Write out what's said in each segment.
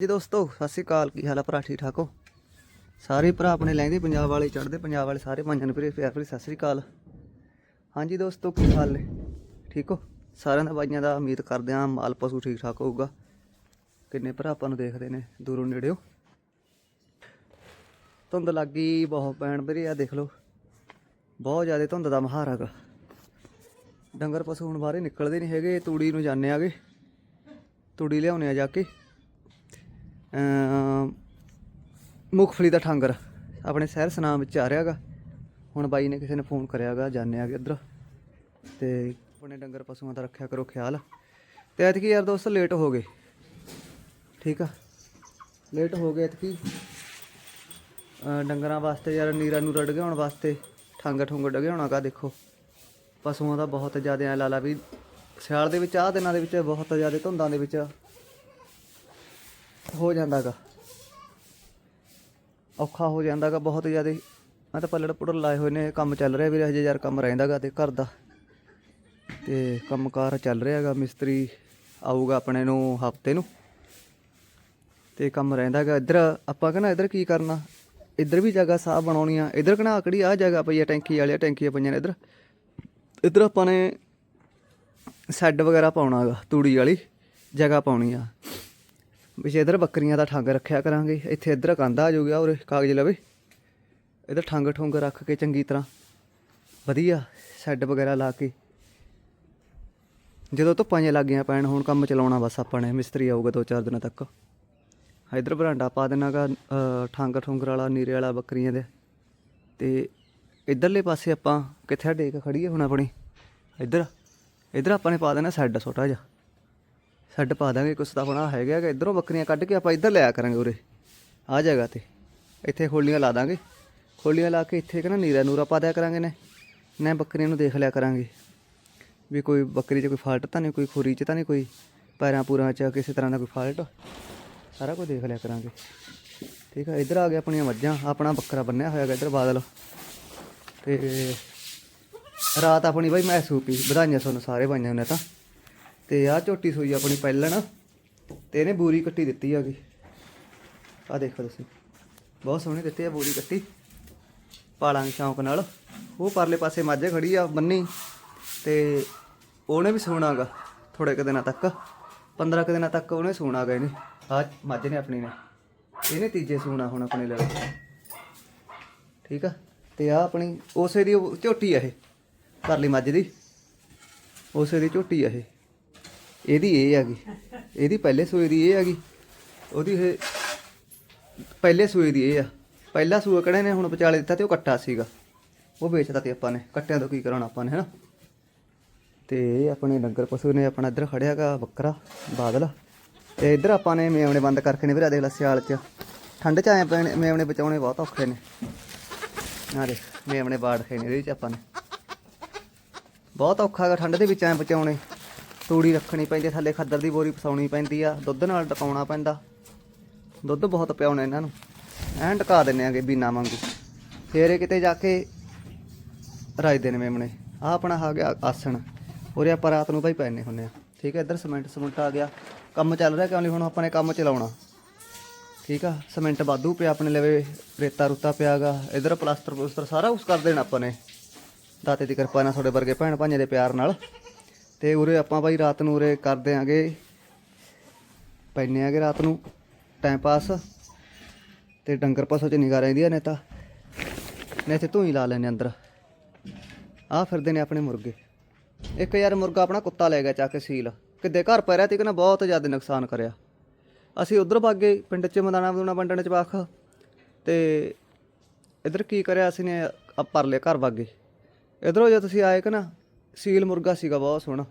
ਜੀ ਦੋਸਤੋ, ਸਤਿ ਸ਼੍ਰੀ ਅਕਾਲ। ਕੀ ਹਾਲ ਆ ਭਰਾ? ਠੀਕ ਠਾਕ ਹੋ? ਸਾਰੇ ਭਰਾ ਆਪਣੇ ਲੈਂਦੇ ਪੰਜਾਬ ਵਾਲੇ, ਚੜ੍ਹਦੇ ਪੰਜਾਬ ਵਾਲੇ, ਸਾਰੇ ਪੰਜਾਂ ਨੂੰ ਵੀਰੇ ਪਿਆਰ ਭਰੀ ਸਤਿ ਸ਼੍ਰੀ ਅਕਾਲ। ਹਾਂਜੀ ਦੋਸਤੋ, ਕੀ ਹਾਲ ਨੇ? ਠੀਕ ਹੋ? ਸਾਰਿਆਂ ਦਾ ਬਾਈਆਂ ਦਾ ਉਮੀਦ ਕਰਦੇ ਆਂ ਮਾਲ ਪਸ਼ੂ ਠੀਕ ਠਾਕ ਹੋਊਗਾ। ਕਿੰਨੇ ਭਰਾ ਆਪਾਂ ਨੂੰ ਦੇਖਦੇ ਨੇ? ਦੂਰੋਂ ਨੇੜਿਓ। ਧੁੰਦ ਲੱਗੀ ਬਹੁਤ ਪੈਣ ਵੀਰੇ ਆ, ਦੇਖ ਲਓ। ਬਹੁਤ ਜ਼ਿਆਦਾ ਧੁੰਦ ਦਾ ਮਹਾਰ ਹੈਗਾ। ਡੰਗਰ ਪਸ਼ੂ ਹੁਣ ਬਾਹਰੇ ਨਿਕਲਦੇ ਨਹੀਂ ਹੈਗੇ, ਤੂੜੀ ਨੂੰ ਜਾਂਦੇ ਆਗੇ। ਤੂੜੀ ਲਿਆਉਣੇ ਆ ਜਾ ਕੇ। ਅਮ ਮੁਗਫਲੀ ਦਾ ਠਾਂਗਰ ਆਪਣੇ ਸ਼ਹਿਰ ਸਨਾਮ ਵਿੱਚ ਆ ਰਿਹਾਗਾ। ਹੁਣ ਬਾਈ ਨੇ ਕਿਸੇ ਨੇ ਫੋਨ ਕਰਿਆਗਾ ਜਾਣੇ ਆਗੇ ਇੱਧਰ। ਤੇ ਆਪਣੇ ਡੰਗਰ ਪਸ਼ੂਆਂ ਦਾ ਰੱਖਿਆ ਕਰੋ ਖਿਆਲ। ਤੇ ਐਤਕੀ ਯਾਰ ਦੋਸਤ ਲੇਟ ਹੋ ਗਏ। ਠੀਕ ਆ? ਲੇਟ ਹੋ ਗਏ ਐਤਕੀ। ਡੰਗਰਾਂ ਵਾਸਤੇ ਯਾਰ ਨੀਰਾ ਨੂੰ ਰੜ ਗਾਉਣ ਵਾਸਤੇ ਠਾਂਗਾ ਠੁੰਗਾ ਡਗਿਆਉਣਾ ਕਾ ਦੇਖੋ। ਪਸ਼ੂਆਂ ਦਾ ਬਹੁਤ ਜ਼ਿਆਦਾ ਐ ਲਾਲਾ ਵੀ ਸਿਆਲ ਦੇ ਵਿੱਚ, ਆਹ ਦਿਨਾਂ ਦੇ ਵਿੱਚ ਬਹੁਤ ਜ਼ਿਆਦਾ ਧੁੰਦਾਂ ਦੇ ਵਿੱਚ ਹੋ ਜਾਂਦਾਗਾ। ਔਖਾ ਹੋ ਜਾਂਦਾਗਾ ਬਹੁਤ ਜ਼ਿਆਦਾ। ਮੈਂ ਤਾਂ ਪੱਲੜ ਪੁੜਰ ਲਾਏ ਹੋਏ ਨੇ, ਕੰਮ ਚੱਲ ਰਿਹਾ ਵੀਰੇ, ਹਜੇ ਯਾਰ ਕੰਮ ਰਹਿੰਦਾਗਾ ਤੇ ਘਰ ਦਾ। ਤੇ ਕੰਮਕਾਰ ਚੱਲ ਰਿਹਾਗਾ, ਮਿਸਤਰੀ ਆਊਗਾ ਆਪਣੇ ਨੂੰ ਹਫ਼ਤੇ ਨੂੰ। ਤੇ ਕੰਮ ਰਹਿੰਦਾਗਾ। ਇੱਧਰ ਆਪਾਂ ਕਹਿੰਦਾ ਇੱਧਰ ਕੀ ਕਰਨਾ? ਇੱਧਰ ਵੀ ਜਗ੍ਹਾ ਸਾਹ ਬਣਾਉਣੀ ਆ। ਇੱਧਰ ਕਹਿੰਦਾ ਆਕੜੀ ਆ ਜਗ੍ਹਾ ਪਈ ਆ, ਟੈਂਕੀ ਵਾਲੀ ਟੈਂਕੀਆਂ ਪਈਆਂ ਨੇ ਇੱਧਰ। ਇੱਧਰ ਆਪਾਂ ਨੇ ਸੈੱਡ ਵਗੈਰਾ ਪਾਉਣਾ ਹੈਗਾ ਤੂੜੀ ਵਾਲੀ ਜਗ੍ਹਾ ਪਾਉਣੀ ਆ। ਵਿੱਚ ਇੱਧਰ ਬੱਕਰੀਆਂ ਦਾ ਠੰਗ ਰੱਖਿਆ ਕਰਾਂਗੇ, ਇੱਥੇ ਇੱਧਰ ਕੰਧ ਆ ਜਾਊਗਾ ਔਰ ਕਾਗਜ਼ ਲਵੇ। ਇੱਧਰ ਠੰਗ ਠੁੰਗ ਰੱਖ ਕੇ ਚੰਗੀ ਤਰ੍ਹਾਂ ਵਧੀਆ ਸੈੱਡ ਵਗੈਰਾ ਲਾ ਕੇ। ਜਦੋਂ ਧੁੱਪਾਂ ਜਿਹੀਆਂ ਲੱਗੀਆਂ ਪੈਣ, ਹੁਣ ਕੰਮ ਚਲਾਉਣਾ ਬਸ ਆਪਾਂ ਨੇ, ਮਿਸਤਰੀ ਆਊਗਾ ਦੋ ਚਾਰ ਦਿਨਾਂ ਤੱਕ। ਇੱਧਰ ਬਰਾਂਡਾ ਪਾ ਦੇਣਾਗਾ ਠੰਗ ਠੁੰਗਰ ਵਾਲਾ, ਨੀਰੇ ਵਾਲਾ ਬੱਕਰੀਆਂ ਦੇ। ਤੇ ਇਧਰਲੇ ਪਾਸੇ ਆਪਾਂ, ਕਿੱਥੇ ਡੇਕ ਖੜੀਏ ਹੁਣ ਆਪਣੀ। ਇੱਧਰ ਇੱਧਰ ਆਪਾਂ ਨੇ ਪਾ ਦੇਣਾ ਸੈੱਡ ਛੋਟਾ ਜਿਹਾ। ਛੱਡ ਪਾ ਦਾਂਗੇ, ਕੁਛ ਤਾਂ ਬਣਾ ਹੈਗਾ ਕਿ ਇਧਰੋਂ ਬੱਕਰੀਆਂ ਕੱਢ ਕੇ ਆਪਾਂ ਇੱਧਰ ਲਿਆ ਕਰਾਂਗੇ ਉਰੇ। ਆ ਜਗ੍ਹਾ ਤੇ ਇੱਥੇ ਖੋਲੀਆਂ ਲਾ ਦਾਂਗੇ। ਖੋਲੀਆਂ ਲਾ ਕੇ ਇੱਥੇ ਕਹਿੰਦਾ ਨੀਰਾ ਨੂਰਾ ਪਾ ਦਿਆ ਕਰਾਂਗੇ ਨੇ। ਨਾ ਬੱਕਰੀਆਂ ਨੂੰ ਦੇਖ ਲਿਆ ਕਰਾਂਗੇ। ਵੀ ਕੋਈ ਬੱਕਰੀ 'ਚ ਕੋਈ ਫਾਲਟ ਤਾਂ ਨਹੀਂ, ਕੋਈ ਖੁਰੀ 'ਚ ਤਾਂ ਨਹੀਂ, ਕੋਈ ਪੈਰਾਂ ਪੂਰਾਂ 'ਚ ਕਿਸੇ ਤਰ੍ਹਾਂ ਦਾ ਕੋਈ ਫਾਲਟ? ਸਾਰਾ ਕੁਝ ਦੇਖ ਲਿਆ ਕਰਾਂਗੇ। ਠੀਕ ਆ, ਇੱਧਰ ਆ ਗਿਆ ਆਪਣੀਆਂ ਮੱਝਾਂ। ਆਪਣਾ ਬੱਕਰਾ ਬੰਨਿਆ ਹੋਇਆ ਹੈਗਾ ਇੱਧਰ ਬਾਦਲ। ਤੇ ਰਾਤ ਆਪਣੀ ਬਾਈ ਮੈਂ ਸੂਪੀ, ਵਧਾਈਆਂ ਤੁਹਾਨੂੰ ਸਾਰੇ ਬਾਈਆਂ ਨੇ ਤਾਂ। ਤੇ ਆਹ ਝੋਟੀ ਸੂਈ ਆਪਣੀ ਪਹਿਲਣ ਤੇ ਇਹਨੇ ਬੂਰੀ ਕੱਟੀ ਦਿੱਤੀ ਹੈਗੀ ਆ ਦੇਖੋ ਤੁਸੀਂ, ਬਹੁਤ ਸੋਹਣੀ ਦਿੱਤੀ ਆ ਬੂਰੀ ਕੱਟੀ ਪਾਲਾਂਗੇ ਸ਼ੌਂਕ ਨਾਲ। ਉਹ ਪਰਲੇ ਪਾਸੇ ਮੱਝ ਖੜੀ ਆ, ਬੰਨੀ, ਤੇ ਉਹਨੇ ਵੀ ਸੋਣਾਗਾ ਥੋੜੇ ਕੁ ਦਿਨਾਂ ਤੱਕ। 15 ਕੁ ਦਿਨਾਂ ਤੱਕ ਉਹਨੇ ਸੋਣਾਗਾ ਇਹਨੇ ਆ ਮੱਝ ਨੇ ਆਪਣੀ ਨੇ। ਇਹਨੇ ਤੀਜੇ ਸੂਣਾ ਹੁਣ ਆਪਣੇ ਲਈ। ਠੀਕ ਆ, ਤੇ ਆ ਆਪਣੀ ਉਸੇ ਦੀ ਉਹ ਝੋਟੀ ਆ ਇਹ, ਪਰਲੀ ਮੱਝ ਦੀ। ਉਸੇ ਦੀ ਝੋਟੀ ਆ ਇਹ। ਇਹਦੀ ਇਹ ਹੈਗੀ ਇਹਦੀ ਪਹਿਲੇ ਸੂਏ ਦੀ ਇਹ ਹੈਗੀ ਉਹਦੀ ਇਹ ਪਹਿਲੇ ਸੂਏ ਦੀ ਇਹ ਆ। ਪਹਿਲਾ ਸੂਆ ਕਿਹੜੇ ਨੇ ਹੁਣ ਵਿਚਾਲੇ ਦਿੱਤਾ ਤੇ ਉਹ ਕੱਟਾ ਸੀਗਾ। ਉਹ ਵੇਚਦਾ ਤੇ ਆਪਾਂ ਨੇ। ਕੱਟਿਆਂ ਤੋਂ ਕੀ ਕਰਾਉਣਾ ਆਪਾਂ ਨੇ, ਹੈਨਾ? ਤੇ ਇਹ ਆਪਣੇ ਡੰਗਰ ਪਸ਼ੂ ਨੇ ਆਪਣਾ ਇੱਧਰ ਖੜਿਆਗਾ ਬੱਕਰਾ ਬਾਦਲ। ਤੇ ਇੱਧਰ ਆਪਾਂ ਨੇ ਮੇਵਣੇ ਬੰਦ ਕਰਕੇ ਨੇ ਵੀਰਾ, ਦੇਖ ਲੈ ਸਿਆਲ ਚ। ਠੰਡ ਚ ਆਏ ਪੈਣੇ ਮੇਵਣੇ ਬਚਾਉਣੇ ਬਹੁਤ ਔਖੇ ਨੇ। ਆ ਦੇ ਮੇਵਣੇ ਬਾੜ ਖੇ ਨੇ ਇਹਦੇ ਚ ਆਪਾਂ ਨੇ। ਬਹੁਤ ਔਖਾ ਹੈਗਾ ਠੰਡ ਦੇ ਵਿੱਚ ਐ ਬਚਾਉਣੇ। ਤੂੜੀ ਰੱਖਣੀ ਪੈਂਦੀ ਥੱਲੇ ਖੱਦਰ ਦੀ ਬੋਰੀ ਫਸਾਉਣੀ ਪੈਂਦੀ ਆ, ਦੁੱਧ ਨਾਲ ਟਕਾਉਣਾ ਪੈਂਦਾ। ਦੁੱਧ ਬਹੁਤ ਪਿਆਉਣਾ ਇਹਨਾਂ ਨੂੰ। ਐਂ ਟਕਾ ਦਿੰਨੇ ਆਗੇ ਬੀਨਾ ਵਾਂਗੂ। ਫੇਰ ਇਹ ਕਿਤੇ ਜਾ ਕੇ ਰਾਜਦੇ ਨੇ ਮੇਮਣੇ। ਆ ਆਪਣਾ ਆ ਗਿਆ ਆਸਣ। ਉਰੇ ਆਪਾਂ ਰਾਤ ਨੂੰ ਭਾਈ ਪੈਣੇ ਹੁੰਨੇ ਆ। ਠੀਕ ਹੈ ਇੱਧਰ ਸੀਮੈਂਟ, ਸਮੁੰਟ ਆ ਗਿਆ। ਕੰਮ ਚੱਲ ਰਿਹਾ ਕਿਉਂ ਨਹੀਂ ਹੁਣ ਆਪਾਂ ਨੇ ਕੰਮ ਚਲਾਉਣਾ। ਠੀਕ ਆ, ਸੀਮੈਂਟ ਵਾਧੂ ਪਿਆ ਆਪਣੇ ਲਵੇ, ਰੇਤਾ ਰੁੱਤਾ ਪਿਆਗਾ ਇੱਧਰ ਪਲਾਸਟਰ ਪਲੂਸਟਰ ਸਾਰਾ ਕੁਝ ਕਰ ਦੇਣਾ ਆਪਾਂ ਨੇ। ਦਾਤੇ ਦੀ ਕਿਰਪਾ ਨਾਲ ਤੁਹਾਡੇ ਵਰਗੇ ਭੈਣ ਭਾਈਆਂ ਦੇ ਪਿਆਰ ਨਾਲ। ਤੇ ਉਰੇ ਆਪਾਂ ਬਾਈ ਰਾਤ ਨੂੰ ਉਰੇ ਕਰਦੇ ਆਂਗੇ। ਪੈਨੇ ਆਂਗੇ ਰਾਤ ਨੂੰ ਟਾਈਮ ਪਾਸ ਤੇ ਡੰਗਰ ਪਸ਼ੂ ਚ ਨਿਗਾ ਰਹਿੰਦੀਆਂ ਨੇ ਤਾਂ ਨੇ ਇੱਥੇ ਧੂਈ ਲਾ ਲੈਣੇ ਅੰਦਰ। ਆ ਫਿਰਦੇ ਨੇ ਆਪਣੇ ਮੁਰਗੇ। ਇੱਕ ਯਾਰ ਮੁਰਗਾ ਆਪਣਾ ਕੁੱਤਾ ਲੈ ਗਿਆ ਚੱਕ ਕੇ ਸੀਲ। ਕਿੱਦੇ ਘਰ ਪੈ ਰਿਹਾ ਤੇ ਕਹਿੰਦਾ ਬਹੁਤ ਜ਼ਿਆਦਾ ਨੁਕਸਾਨ ਕਰਿਆ। ਅਸੀਂ ਉਧਰ ਭਾਗੇ ਪਿੰਡ ਚ ਮਦਾਨਾ ਮਦੂਨਾ ਵੰਡਣ ਚ ਵਾਖ ਤੇ ਇਧਰ ਕੀ ਕਰਿਆ ਅਸੀਂ ਨੇ ਆ ਪਰਲੇ ਘਰ ਭਾਗੇ ਇਧਰੋਂ ਜੇ ਤੁਸੀਂ ਆਏ ਕਿ ਨਾ ਸੀਲ ਮੁਰਗਾ ਸੀਗਾ, ਬਹੁਤ ਸੋਹਣਾ।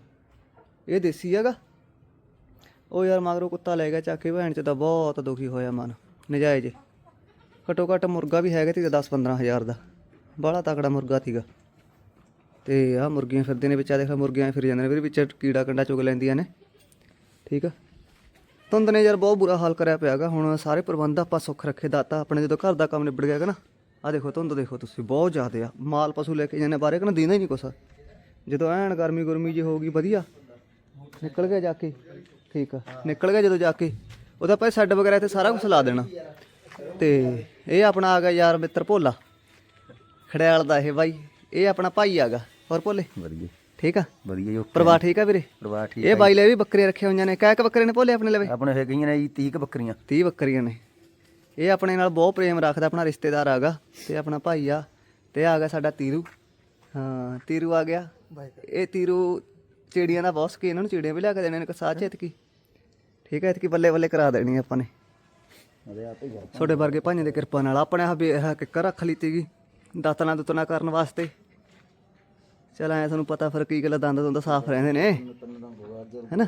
ਇਹ ਦੇਸੀ ਹੈਗਾ? ਉਹ ਯਾਰ ਮਗਰੋਂ ਕੁੱਤਾ ਲੈ ਗਿਆ ਚੱਕ ਕੇ ਭੈਣ ਚ ਤਾਂ ਬਹੁਤ ਦੁਖੀ ਹੋਇਆ ਮਨ, ਨਜਾਇਜ਼ ਘਟੋ ਘਟ ਮੁਰਗਾ ਵੀ ਹੈਗਾ ਤੇ 10 15 ਹਜ਼ਾਰ ਦਾ। ਬੜਾ ਤਕੜਾ ਮੁਰਗਾ ਸੀਗਾ। ਤੇ ਆਹ ਮੁਰਗੀਆਂ ਫਿਰਦੇ ਨੇ ਵਿੱਚ ਆ ਦੇਖ ਮੁਰਗੀਆਂ ਫਿਰ ਜਾਂਦੇ ਨੇ, ਫਿਰ ਵਿੱਚ ਕੀੜਾ ਕੰਡਾ ਚੁਗ ਲੈਂਦੀਆਂ ਨੇ। ਠੀਕ ਆ? ਧੁੰਦ ਨੇ ਯਾਰ ਬਹੁਤ ਬੁਰਾ ਹਾਲ ਕਰਿਆ ਪਿਆਗਾ ਹੁਣ ਸਾਰੇ ਪ੍ਰਬੰਧ ਆਪਾਂ ਸੁੱਖ ਰੱਖੇ, ਦਾਤਾ ਆਪਣੇ ਜਦੋਂ ਘਰ ਦਾ ਕੰਮ ਨਿਬੜ ਗਿਆ ਹੈਗਾ ਨਾ ਆ ਦੇਖੋ ਧੁੰਦ ਦੇਖੋ ਤੁਸੀਂ, ਬਹੁਤ ਜ਼ਿਆਦਾ ਆ। ਮਾਲ ਪਸ਼ੂ ਲੈ ਕੇ ਜਾਂਦੇ ਬਾਰੇ ਕਹਿੰਦਾ ਦੀਨਾ ਹੀ ਨਹੀਂ ਕੁਛ। ਜਦੋਂ ਐਨ ਗਰਮੀ ਗੁਰਮੀ ਜੀ ਹੋਊਗੀ ਵਧੀਆ। ਨਿਕਲ ਗਿਆ ਜਾ ਕੇ। ਠੀਕ ਆ। ਨਿਕਲ ਗਿਆ ਜਦੋਂ ਜਾ ਕੇ। ਉਹਦਾ ਭਾਈ ਸੈੱਡ ਵਗੈਰਾ ਤੇ ਸਾਰਾ ਕੁਝ ਲਾ ਦੇਣਾ। ਤੇ ਇਹ ਆਪਣਾ ਆ ਗਿਆ ਯਾਰ ਮਿੱਤਰ ਭੋਲਾ। ਖੜਿਆਲ ਦਾ ਇਹ ਬਾਈ। ਇਹ ਆਪਣਾ ਭਾਈ ਆਗਾ ਹੋਰ ਭੋਲੇ? ਵਧੀਆ। ਠੀਕ ਆ? ਵਧੀਆ ਜੋ ਪਰਿਵਾਰ ਠੀਕ ਆ ਵੀਰੇ? ਪਰਿਵਾਰ ਠੀਕ ਇਹ ਬਾਈ ਲੈ ਵੀ ਬੱਕਰੀਆਂ ਰੱਖੀਆਂ ਹੋਈਆਂ ਨੇ। ਕਹਿ ਕੇ ਬੱਕਰੇ ਨੇ ਭੋਲੇ ਆਪਣੇ ਲਵੇ? ਆਪਣੇ ਹੈਗੀਆਂ ਨੇ ਜੀ 30 ਕੁ ਬੱਕਰੀਆਂ। 30 ਬੱਕਰੀਆਂ ਨੇ। ਇਹ ਆਪਣੇ ਨਾਲ ਬਹੁਤ ਪ੍ਰੇਮ ਰੱਖਦਾ ਆਪਣਾ ਰਿਸ਼ਤੇਦਾਰ ਆਗਾ ਤੇ ਆਪਣਾ ਭਾਈ ਆ। ਤੇ ਆ ਗਿਆ ਸਾਡਾ ਤੀਰੂ। ਹਾਂ ਤੀਰੂ ਆ ਗਿਆ। ਇਹ ਤੀਰੂ ਚਿੜੀਆਂ ਦਾ ਬਹੁਤ ਸ਼ੌਕੀਨ ਇਹਨੂੰ ਚਿੜੀਆਂ ਵੀ ਲਿਆ ਕੇ ਦੇਣੇ ਨੇ ਕਸਾ ਚੇਤਕੀ ਠੀਕ ਹੈ ਇਤਕੀ ਬੱਲੇ ਬੱਲੇ ਕਰਾ ਦੇਣੀ ਆਪਾਂ ਨੇ। ਛੋਟੇ ਵਰਗੇ ਭਾਈਆਂ ਦੀ ਕਿਰਪਾ ਨਾਲ ਆਪਣੇ ਆ ਬੇ ਕਿੱਕਰ ਰੱਖ ਲਈ ਤੀਗੀ ਦਾਤਨਾ ਦੁਤਨਾ ਕਰਨ ਵਾਸਤੇ। ਚਲ ਐ ਤੁਹਾਨੂੰ ਪਤਾ ਫਿਰ ਕੀ ਗੱਲ ਦੰਦ ਦੁੰਦ ਸਾਫ਼ ਰਹਿੰਦੇ ਨੇ। ਹੈਨਾ?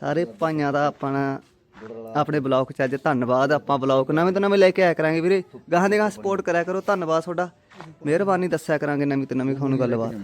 ਸਾਰੇ ਭਾਈਆਂ ਦਾ ਆਪਣਾ ਆਪਣੇ ਬਲੌਗ ਚ ਅੱਜ ਧੰਨਵਾਦ। ਆਪਾਂ ਬਲੌਗ ਨਵੇਂ ਤੋਂ ਨਵੇਂ ਲੈ ਕੇ ਆਇਆ ਕਰਾਂਗੇ ਵੀਰੇ। ਗਾਹਾਂ ਦੇ ਗਾਹਾਂ ਸਪੋਰਟ ਕਰਿਆ ਕਰੋ। ਧੰਨਵਾਦ ਤੁਹਾਡਾ। ਮਿਹਰਬਾਨੀ ਦੱਸਿਆ ਕਰਾਂਗੇ ਨਵੀਂ ਤੇ ਨਵੀਂ ਤੁਹਾਨੂੰ ਗੱਲਬਾਤ।